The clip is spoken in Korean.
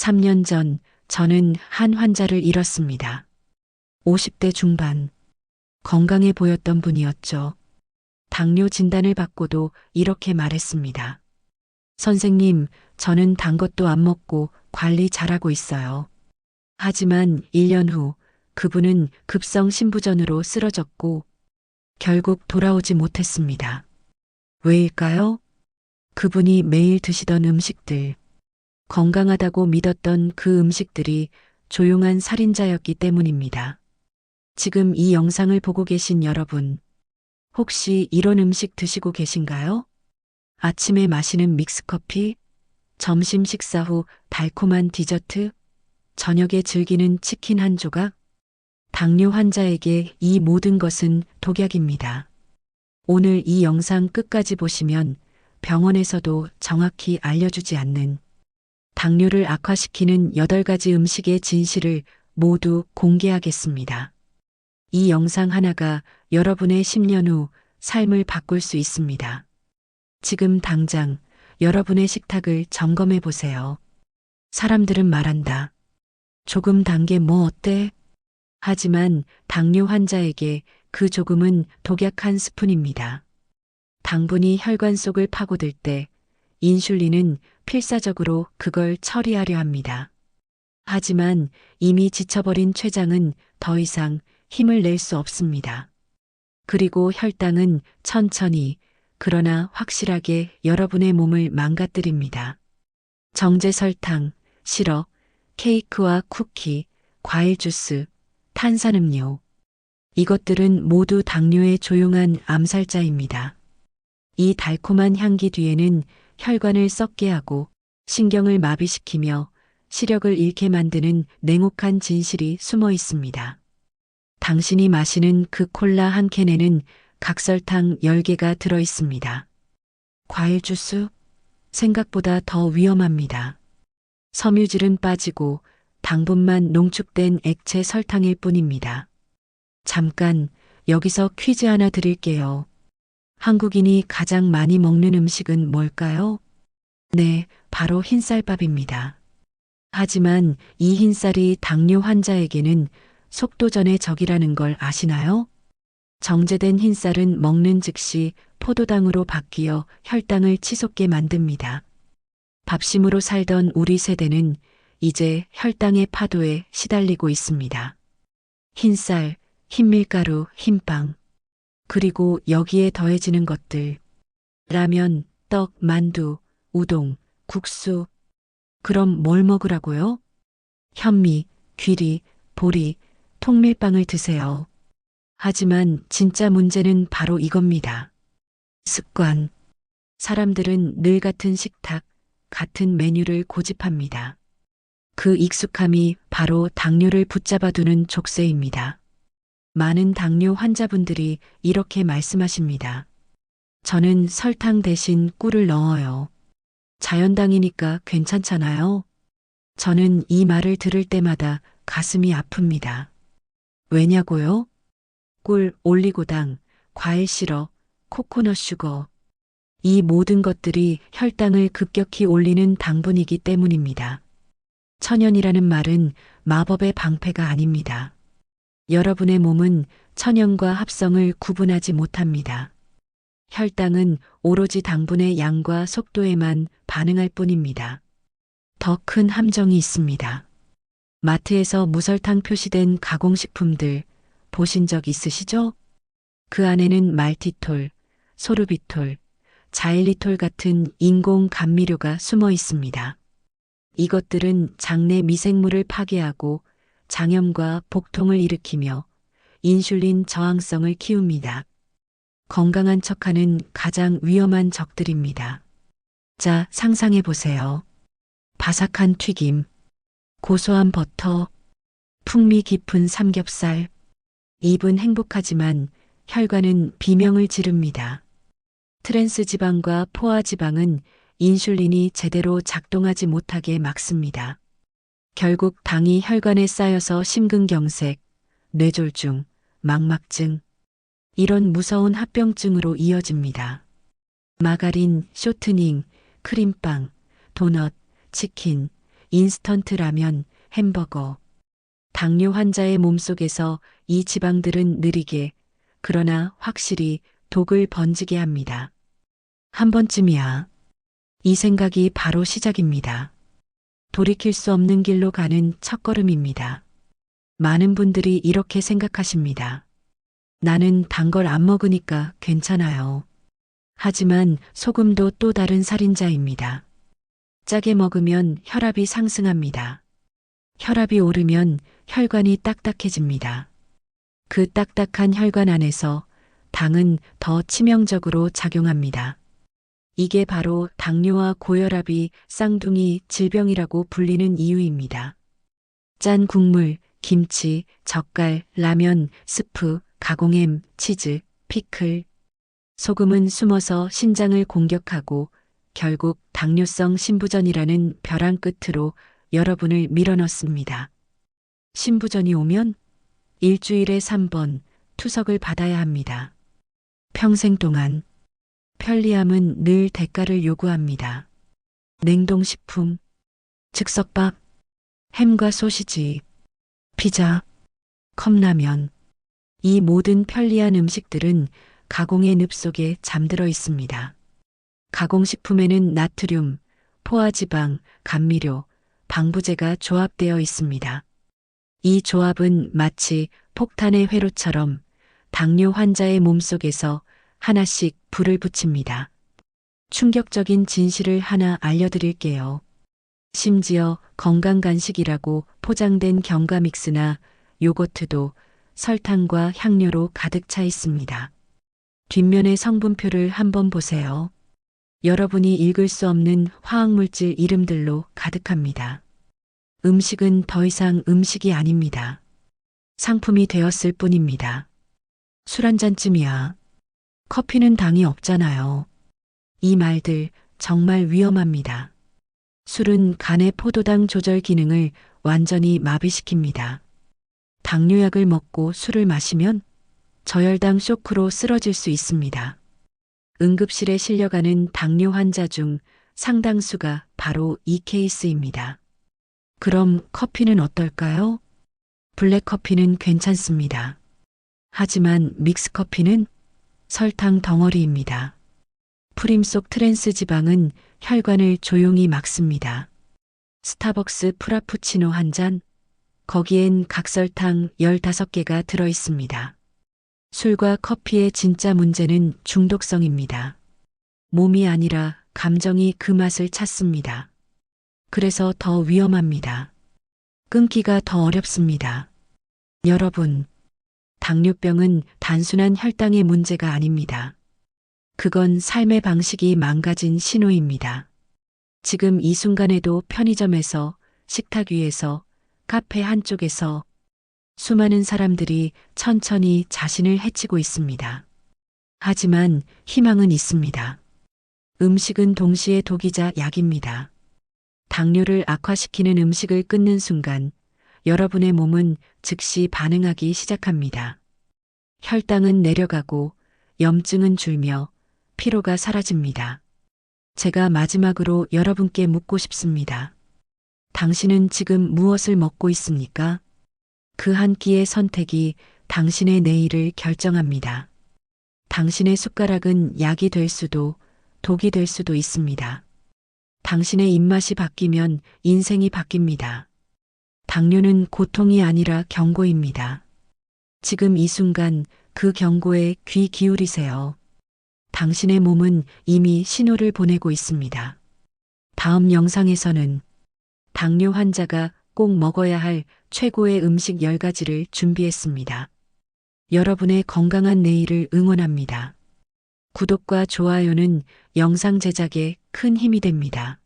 3년 전 저는 한 환자를 잃었습니다. 50대 중반. 건강해 보였던 분이었죠. 당뇨 진단을 받고도 이렇게 말했습니다. 선생님, 저는 단 것도 안 먹고 관리 잘하고 있어요. 하지만 1년 후 그분은 급성 신부전으로 쓰러졌고 결국 돌아오지 못했습니다. 왜일까요? 그분이 매일 드시던 음식들, 건강하다고 믿었던 그 음식들이 조용한 살인자였기 때문입니다. 지금 이 영상을 보고 계신 여러분, 혹시 이런 음식 드시고 계신가요? 아침에 마시는 믹스커피, 점심 식사 후 달콤한 디저트, 저녁에 즐기는 치킨 한 조각? 당뇨 환자에게 이 모든 것은 독약입니다. 오늘 이 영상 끝까지 보시면 병원에서도 정확히 알려주지 않는 당뇨를 악화시키는 8가지 음식의 진실을 모두 공개하겠습니다. 이 영상 하나가 여러분의 10년 후 삶을 바꿀 수 있습니다. 지금 당장 여러분의 식탁을 점검해 보세요. 사람들은 말한다. 조금 단 게 뭐 어때? 하지만 당뇨 환자에게 그 조금은 독약 한 스푼입니다. 당분이 혈관 속을 파고들 때 인슐린은 필사적으로 그걸 처리하려 합니다. 하지만 이미 지쳐버린 췌장은 더 이상 힘을 낼 수 없습니다. 그리고 혈당은 천천히 그러나 확실하게 여러분의 몸을 망가뜨립니다. 정제 설탕, 시럽, 케이크와 쿠키, 과일 주스, 탄산음료. 이것들은 모두 당뇨의 조용한 암살자입니다. 이 달콤한 향기 뒤에는 혈관을 썩게 하고 신경을 마비시키며 시력을 잃게 만드는 냉혹한 진실이 숨어 있습니다. 당신이 마시는 그 콜라 한 캔에는 각설탕 10개가 들어 있습니다. 과일 주스? 생각보다 더 위험합니다. 섬유질은 빠지고 당분만 농축된 액체 설탕일 뿐입니다. 잠깐 여기서 퀴즈 하나 드릴게요. 한국인이 가장 많이 먹는 음식은 뭘까요? 네, 바로 흰쌀밥입니다. 하지만 이 흰쌀이 당뇨 환자에게는 속도전의 적이라는 걸 아시나요? 정제된 흰쌀은 먹는 즉시 포도당으로 바뀌어 혈당을 치솟게 만듭니다. 밥심으로 살던 우리 세대는 이제 혈당의 파도에 시달리고 있습니다. 흰쌀, 흰밀가루, 흰빵. 그리고 여기에 더해지는 것들. 라면, 떡, 만두, 우동, 국수. 그럼 뭘 먹으라고요? 현미, 귀리, 보리, 통밀빵을 드세요. 하지만 진짜 문제는 바로 이겁니다. 습관. 사람들은 늘 같은 식탁, 같은 메뉴를 고집합니다. 그 익숙함이 바로 당뇨를 붙잡아두는 족쇄입니다. 많은 당뇨 환자분들이 이렇게 말씀하십니다. 저는 설탕 대신 꿀을 넣어요. 자연당이니까 괜찮잖아요. 저는 이 말을 들을 때마다 가슴이 아픕니다. 왜냐고요? 꿀, 올리고당, 과일 시럽, 코코넛 슈거. 이 모든 것들이 혈당을 급격히 올리는 당분이기 때문입니다. 천연이라는 말은 마법의 방패가 아닙니다. 여러분의 몸은 천연과 합성을 구분하지 못합니다. 혈당은 오로지 당분의 양과 속도에만 반응할 뿐입니다. 더 큰 함정이 있습니다. 마트에서 무설탕 표시된 가공식품들 보신 적 있으시죠? 그 안에는 말티톨, 소르비톨, 자일리톨 같은 인공 감미료가 숨어 있습니다. 이것들은 장내 미생물을 파괴하고 장염과 복통을 일으키며 인슐린 저항성을 키웁니다. 건강한 척하는 가장 위험한 적들입니다. 자, 상상해 보세요. 바삭한 튀김, 고소한 버터, 풍미 깊은 삼겹살. 입은 행복하지만 혈관은 비명을 지릅니다. 트랜스 지방과 포화 지방은 인슐린이 제대로 작동하지 못하게 막습니다. 결국 당이 혈관에 쌓여서 심근경색, 뇌졸중, 망막증, 이런 무서운 합병증으로 이어집니다. 마가린, 쇼트닝, 크림빵, 도넛, 치킨, 인스턴트 라면, 햄버거. 당뇨 환자의 몸속에서 이 지방들은 느리게, 그러나 확실히 독을 번지게 합니다. 한 번쯤이야. 이 생각이 바로 시작입니다. 돌이킬 수 없는 길로 가는 첫걸음입니다. 많은 분들이 이렇게 생각하십니다. 나는 단 걸 안 먹으니까 괜찮아요. 하지만 소금도 또 다른 살인자입니다. 짜게 먹으면 혈압이 상승합니다. 혈압이 오르면 혈관이 딱딱해집니다. 그 딱딱한 혈관 안에서 당은 더 치명적으로 작용합니다. 이게 바로 당뇨와 고혈압이 쌍둥이 질병이라고 불리는 이유입니다. 짠 국물, 김치, 젓갈, 라면, 스프, 가공햄, 치즈, 피클. 소금은 숨어서 신장을 공격하고 결국 당뇨성 신부전이라는 벼랑 끝으로 여러분을 밀어넣습니다. 신부전이 오면 일주일에 3번 투석을 받아야 합니다. 평생 동안 편리함은 늘 대가를 요구합니다. 냉동식품, 즉석밥, 햄과 소시지, 피자, 컵라면. 이 모든 편리한 음식들은 가공의 늪 속에 잠들어 있습니다. 가공식품에는 나트륨, 포화지방, 감미료, 방부제가 조합되어 있습니다. 이 조합은 마치 폭탄의 회로처럼 당뇨 환자의 몸속에서 하나씩 불을 붙입니다. 충격적인 진실을 하나 알려드릴게요. 심지어 건강 간식이라고 포장된 견과믹스나 요거트도 설탕과 향료로 가득 차 있습니다. 뒷면의 성분표를 한번 보세요. 여러분이 읽을 수 없는 화학물질 이름들로 가득합니다. 음식은 더 이상 음식이 아닙니다. 상품이 되었을 뿐입니다. 술 한 잔쯤이야. 커피는 당이 없잖아요. 이 말들 정말 위험합니다. 술은 간의 포도당 조절 기능을 완전히 마비시킵니다. 당뇨약을 먹고 술을 마시면 저혈당 쇼크로 쓰러질 수 있습니다. 응급실에 실려가는 당뇨 환자 중 상당수가 바로 이 케이스입니다. 그럼 커피는 어떨까요? 블랙커피는 괜찮습니다. 하지만 믹스커피는 설탕 덩어리입니다. 프림 속 트랜스 지방은 혈관을 조용히 막습니다. 스타벅스 프라푸치노 한 잔, 거기엔 각설탕 15개가 들어 있습니다. 술과 커피의 진짜 문제는 중독성입니다. 몸이 아니라 감정이 그 맛을 찾습니다. 그래서 더 위험합니다. 끊기가 더 어렵습니다. 여러분, 당뇨병은 단순한 혈당의 문제가 아닙니다. 그건 삶의 방식이 망가진 신호입니다. 지금 이 순간에도 편의점에서, 식탁 위에서, 카페 한쪽에서 수많은 사람들이 천천히 자신을 해치고 있습니다. 하지만 희망은 있습니다. 음식은 동시에 독이자 약입니다. 당뇨를 악화시키는 음식을 끊는 순간 여러분의 몸은 즉시 반응하기 시작합니다. 혈당은 내려가고 염증은 줄며 피로가 사라집니다. 제가 마지막으로 여러분께 묻고 싶습니다. 당신은 지금 무엇을 먹고 있습니까? 그 한 끼의 선택이 당신의 내일을 결정합니다. 당신의 숟가락은 약이 될 수도 독이 될 수도 있습니다. 당신의 입맛이 바뀌면 인생이 바뀝니다. 당뇨는 고통이 아니라 경고입니다. 지금 이 순간 그 경고에 귀 기울이세요. 당신의 몸은 이미 신호를 보내고 있습니다. 다음 영상에서는 당뇨 환자가 꼭 먹어야 할 최고의 음식 10가지를 준비했습니다. 여러분의 건강한 내일을 응원합니다. 구독과 좋아요는 영상 제작에 큰 힘이 됩니다.